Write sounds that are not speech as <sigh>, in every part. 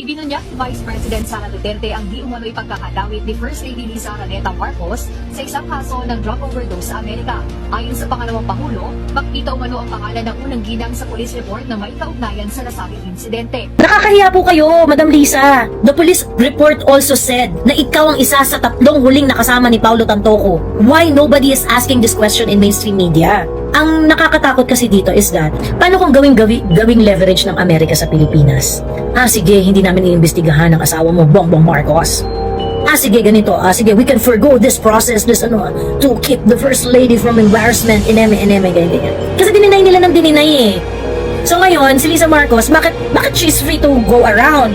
Ibinunyag ni Vice President Sara Duterte ang di umano'y pagkakadawit ni First Lady Lisa Araneta Marcos sa isang kaso ng drug overdose sa Amerika. Ayon sa pangalawang Pangulo, makita umano ang pangalan ng unang ginang sa police report na may kaugnayan sa nasabing insidente. Nakakahiya po kayo, Madam Lisa. The police report also said na ikaw ang isa sa tatlong huling nakasama ni Paulo Tantoco. Why nobody is asking this question in mainstream media? Ang nakakatakot kasi dito is that, paano kung gawing, gawi, gawing leverage ng Amerika sa Pilipinas? Ah, sige, hindi namin iimbestigahan ng asawa mo, Bongbong Marcos. Ah, sige, ganito. Ah, sige, we can forgo this process, this ano, to keep the first lady from embarrassment, ineme, ineme, ganyan, ganyan. Kasi dininay nila ng dininay eh. So ngayon, si Lisa Marcos, bakit, bakit she's free to go around?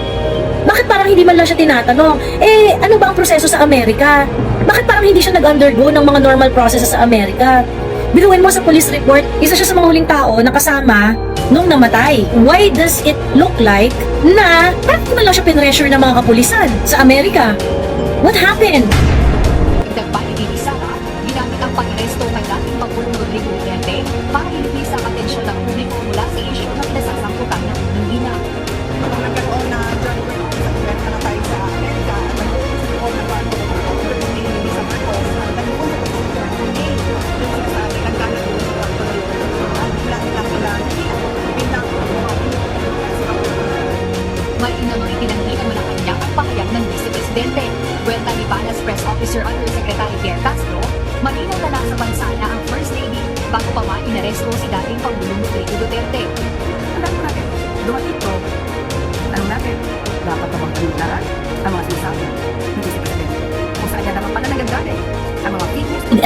Bakit parang hindi man lang siya tinatanong? Eh, ano ba ang proseso sa Amerika? Bakit parang hindi siya nag-undergo ng mga normal processes sa Amerika? Biruin mo sa police report, isa siya sa mga huling tao na kasama nung namatay. Why does it look like na hindi man lang siya pinressure ng mga kapulisan sa Amerika? What happened?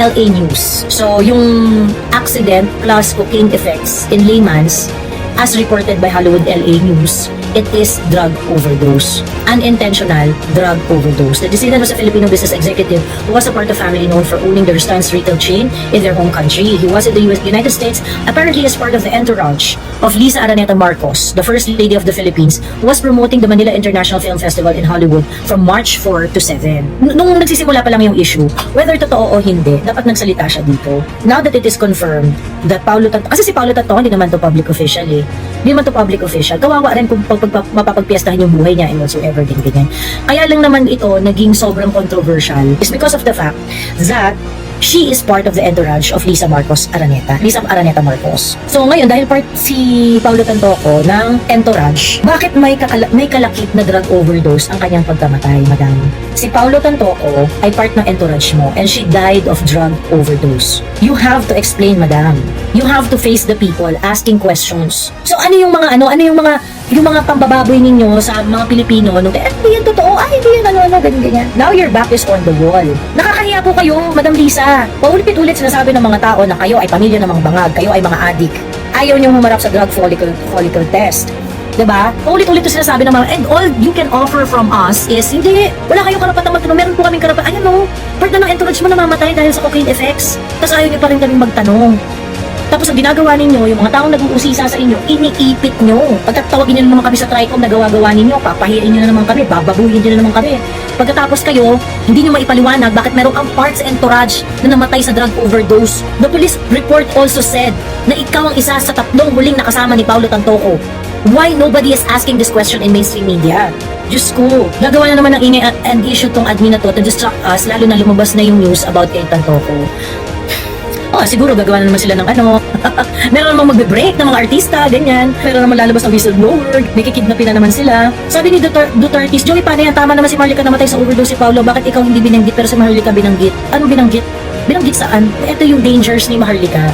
Figures in LA News. So, yung accident plus cocaine effects in layman's, as reported by Hollywood LA News, it is drug overdose. Unintentional drug overdose. The decedent was a Filipino business executive who was a part of family known for owning the restaurant's retail chain in their home country. He was in the US, United States apparently as part of the entourage of Lisa Araneta Marcos, the First Lady of the Philippines, who was promoting the Manila International Film Festival in Hollywood from March 4 to 7. N- Nung nagsisimula pa lang yung issue, whether totoo o hindi, dapat nagsalita siya dito. Now that it is confirmed that Paulo Tanto, kasi si Paulo Tanto hindi naman to public official eh. Hindi naman to public official. Kawawa rin kung pag, pag, mapapagpiestahan yung buhay niya and whatsoever din ganyan. Kaya lang naman ito naging sobrang controversial is because of the fact that she is part of the entourage of Lisa Marcos Araneta. Lisa Araneta Marcos. So ngayon, dahil part si Paulo Tantoco ng entourage, bakit may, kakala- may kalakip na drug overdose ang kanyang pagkamatay, madam? Si Paulo Tantoco ay part ng entourage mo and she died of drug overdose. You have to explain, madam. You have to face the people asking questions. So ano yung mga ano, ano yung mga yung mga pambababoy ninyo sa mga Pilipino nung eh, hindi yan totoo, ay hindi yan ano ano ganyan ganyan. Now your back is on the wall. Nakakahiya po kayo, Madam Lisa. Paulit-ulit sinasabi ng mga tao na kayo ay pamilya ng mga bangag, kayo ay mga adik. Ayaw niyong humarap sa drug follicle follicle test. 'Di ba? Paulit-ulit to sinasabi ng mga and all you can offer from us is hindi, wala kayong karapatang magtanong. Meron po kaming karapatan. Ayun no, part na ng entourage mo namamatay dahil sa cocaine effects. Tapos ayaw niyo pa rin kaming magtanong. Tapos ang ginagawa ninyo, yung mga taong nag-uusisa sa inyo, iniipit nyo. Pagkatawagin nyo naman kami sa TRICOM na gawa-gawa ninyo, papahiyain nyo na naman kami, bababuhin nyo na naman kami. Pagkatapos kayo, hindi nyo maipaliwanag bakit meron ang parts entourage na namatay sa drug overdose. The police report also said na ikaw ang isa sa tatlong huling nakasama ni Paulo Tantoco. Why nobody is asking this question in mainstream media? Diyos ko, gagawa na naman ng ingay and issue tong admin na to to distract us, lalo na lumabas na yung news about kay Tantoco. Oh, siguro gagawa na naman sila ng ano. <laughs> Meron namang magbe-break ng mga artista, ganyan. Meron naman lalabas ng whistleblower. May kikidnapin na naman sila. Sabi ni Dutar Duterte, Joey, paano yan? Tama naman si Marlica namatay sa overdose si Paolo. Bakit ikaw hindi binanggit pero si Maharlika binanggit? Ano binanggit? Binanggit saan? Ito yung dangers ni Maharlika.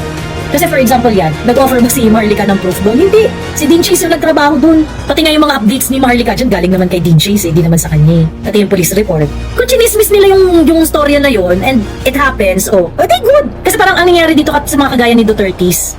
Kasi for example yan, nag-offer ba si Maharlika ng proof doon? Hindi. Si Dean Chase yung nagtrabaho doon. Pati nga yung mga updates ni Maharlika dyan, galing naman kay Dean Chase, eh, di naman sa kanya. eh. Pati yung police report. Kung chinismis nila yung, yung storya na yon and it happens, oh, okay, good. Kasi parang ang nangyari dito kat- sa mga kagaya ni Duterte's,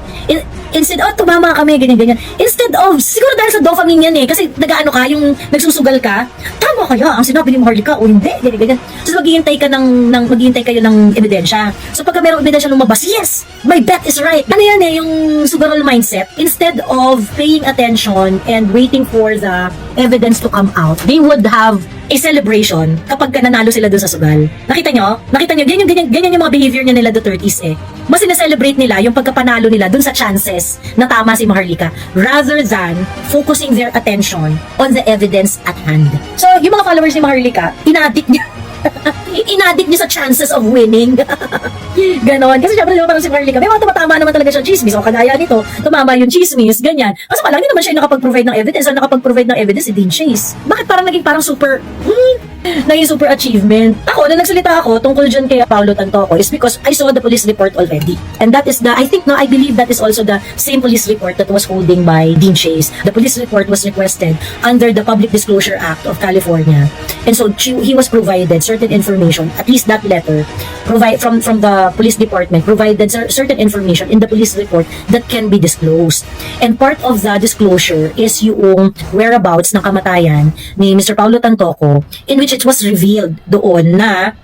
instead, oh, tumama kami, ganyan-ganyan. Instead of, siguro dahil sa dopamine yan eh, kasi nagaano ka, yung nagsusugal ka, tama kaya ang sinabi ni Maharlika o hindi, ganyan-ganyan. So maghihintay ka ng, ng maghihintay kayo ng ebidensya. So pagka merong ebidensya lumabas, yes, my bet is right. Ano yan eh, yung sugaral mindset. Instead of paying attention and waiting for the evidence to come out, they would have a celebration kapag ka nanalo sila doon sa sugal. Nakita nyo? Nakita nyo? Ganyan, ganyan, ganyan yung mga behavior niya nila Dutertes eh. Mas sinaselebrate nila yung pagkapanalo nila doon sa chances na tama si Maharlika rather than focusing their attention on the evidence at hand. So, yung mga followers ni Maharlika, inadik niya <laughs> inadik niya sa chances of winning. <laughs> Ganon. Kasi syempre, di ba parang si Marlica, may mga tumatama naman talaga siya chismis. O kagaya nito, tumama yung chismis, ganyan. Kasi pala, hindi naman siya nakapag-provide ng evidence. Ang nakapag-provide ng evidence, si Dean Chase. Bakit parang naging parang super, hmm, naging super achievement? Ako, na nagsalita ako tungkol dyan kay Paulo Tantoco is because I saw the police report already. And that is the, I think, no, I believe that is also the same police report that was holding by Dean Chase. The police report was requested under the Public Disclosure Act of California. And so he was provided certain information, at least that letter, provide from from the police department provided cer- certain information in the police report that can be disclosed. And part of the disclosure is yung whereabouts ng kamatayan ni Mr. Paulo Tantoco in which it was revealed doon na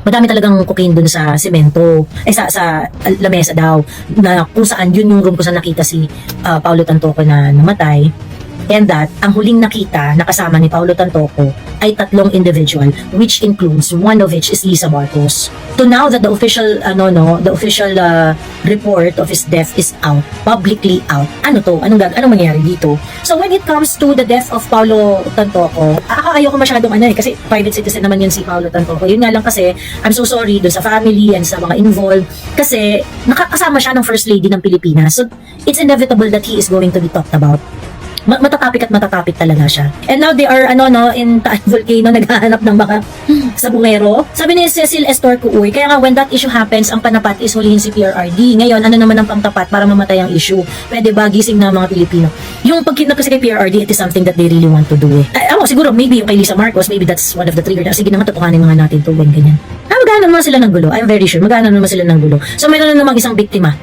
madami talagang cocaine dun sa semento, eh sa, sa uh, lamesa daw, na kung saan yun yung room kung saan nakita si uh, Paulo Tantoco na namatay. And that, ang huling nakita na kasama ni Paulo Tantoco ay tatlong individual, which includes one of which is Lisa Marcos. To now that the official, ano no, the official uh, report of his death is out, publicly out. Ano to? Anong, gag- anong mangyari dito? So when it comes to the death of Paulo Tantoco, ako ayoko masyadong ano eh, kasi private citizen naman yun si Paulo Tantoco. Yun nga lang kasi, I'm so sorry doon sa family and sa mga involved, kasi nakakasama siya ng First Lady ng Pilipinas. So it's inevitable that he is going to be talked about ma- matatapik at matatapik talaga siya. And now they are ano no in Taal <laughs> Volcano naghahanap ng mga sabungero. Sabi ni Cecil Estorco Uy, kaya nga when that issue happens, ang panapat is hulihin si PRRD. Ngayon, ano naman ang pangtapat para mamatay ang issue? Pwede ba gising na mga Pilipino? Yung pagkidnap kasi kay PRRD, it is something that they really want to do eh. Ay, ako, siguro maybe yung kay Lisa Marcos, maybe that's one of the trigger sige na nga, mga natin to, ganyan. Ah, magkano naman sila ng gulo? I'm very sure, magkano naman sila ng gulo. So, meron na namang isang biktima.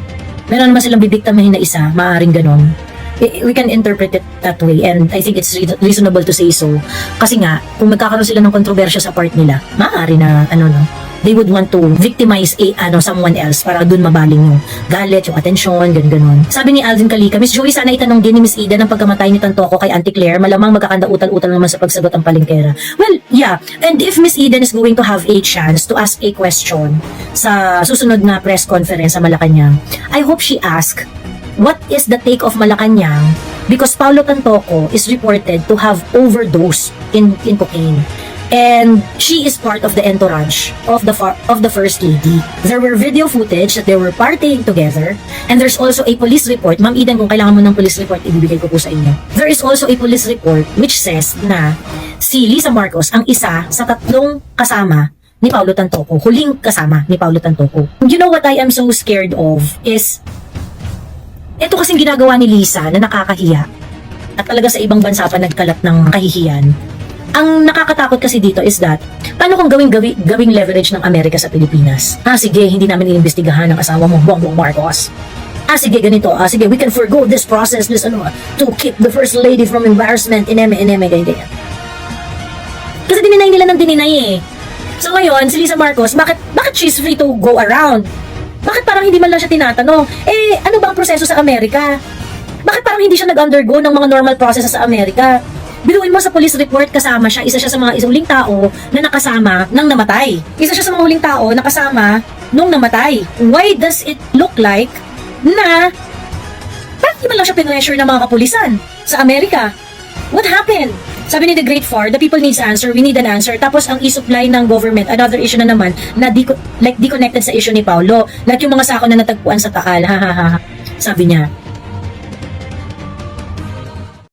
Meron naman silang bibiktimahin na isa, maaring ganon we can interpret it that way and I think it's re- reasonable to say so kasi nga kung magkakaroon sila ng kontrobersya sa part nila maaari na ano no they would want to victimize a, ano someone else para dun mabaling yung galit, yung atensyon, ganun ganon. Sabi ni Alvin Kalika, Miss Joey, sana itanong din ni Miss Ida ng pagkamatay ni Tantoco kay Auntie Claire, malamang magkakanda utal-utal naman sa pagsagot ang palengkera. Well, yeah. And if Miss Eden is going to have a chance to ask a question sa susunod na press conference sa Malacanang, I hope she ask what is the take of Malacanang because Paulo Tantoco is reported to have overdosed in in cocaine and she is part of the entourage of the of the first lady. There were video footage that they were partying together and there's also a police report. Ma'am Eden, kung kailangan mo ng police report, ibibigay ko po sa inyo. There is also a police report which says na si Lisa Marcos ang isa sa tatlong kasama ni Paulo Tantoco, huling kasama ni Paulo Tantoco. You know what I am so scared of is ito kasing ginagawa ni Lisa na nakakahiya at talaga sa ibang bansa pa nagkalat ng kahihiyan. Ang nakakatakot kasi dito is that, paano kung gawing, gawing, gawing leverage ng Amerika sa Pilipinas? Ah, sige, hindi namin inimbestigahan ng asawa mo, Bongbong Marcos. Ah, sige, ganito. Ah, sige, we can forgo this process, this, ano, to keep the First Lady from embarrassment, ineme, ineme, ganyan, ganyan. Kasi dininay nila ng dininay eh. So ngayon, si Lisa Marcos, bakit, bakit she's free to go around? Bakit parang hindi man lang siya tinatanong? Eh, ano ba ang proseso sa Amerika? Bakit parang hindi siya nag-undergo ng mga normal processes sa Amerika? Biruin mo sa police report kasama siya, isa siya sa mga isang tao na nakasama ng namatay. Isa siya sa mga huling tao na kasama nung namatay. Why does it look like na bakit man lang siya pinressure ng mga kapulisan sa Amerika? What happened? Sabi ni The Great Far, the people needs answer, we need an answer. Tapos ang i-supply ng government, another issue na naman, na di, like di connected sa issue ni Paulo. Like yung mga sako na natagpuan sa Taal. Sabi niya,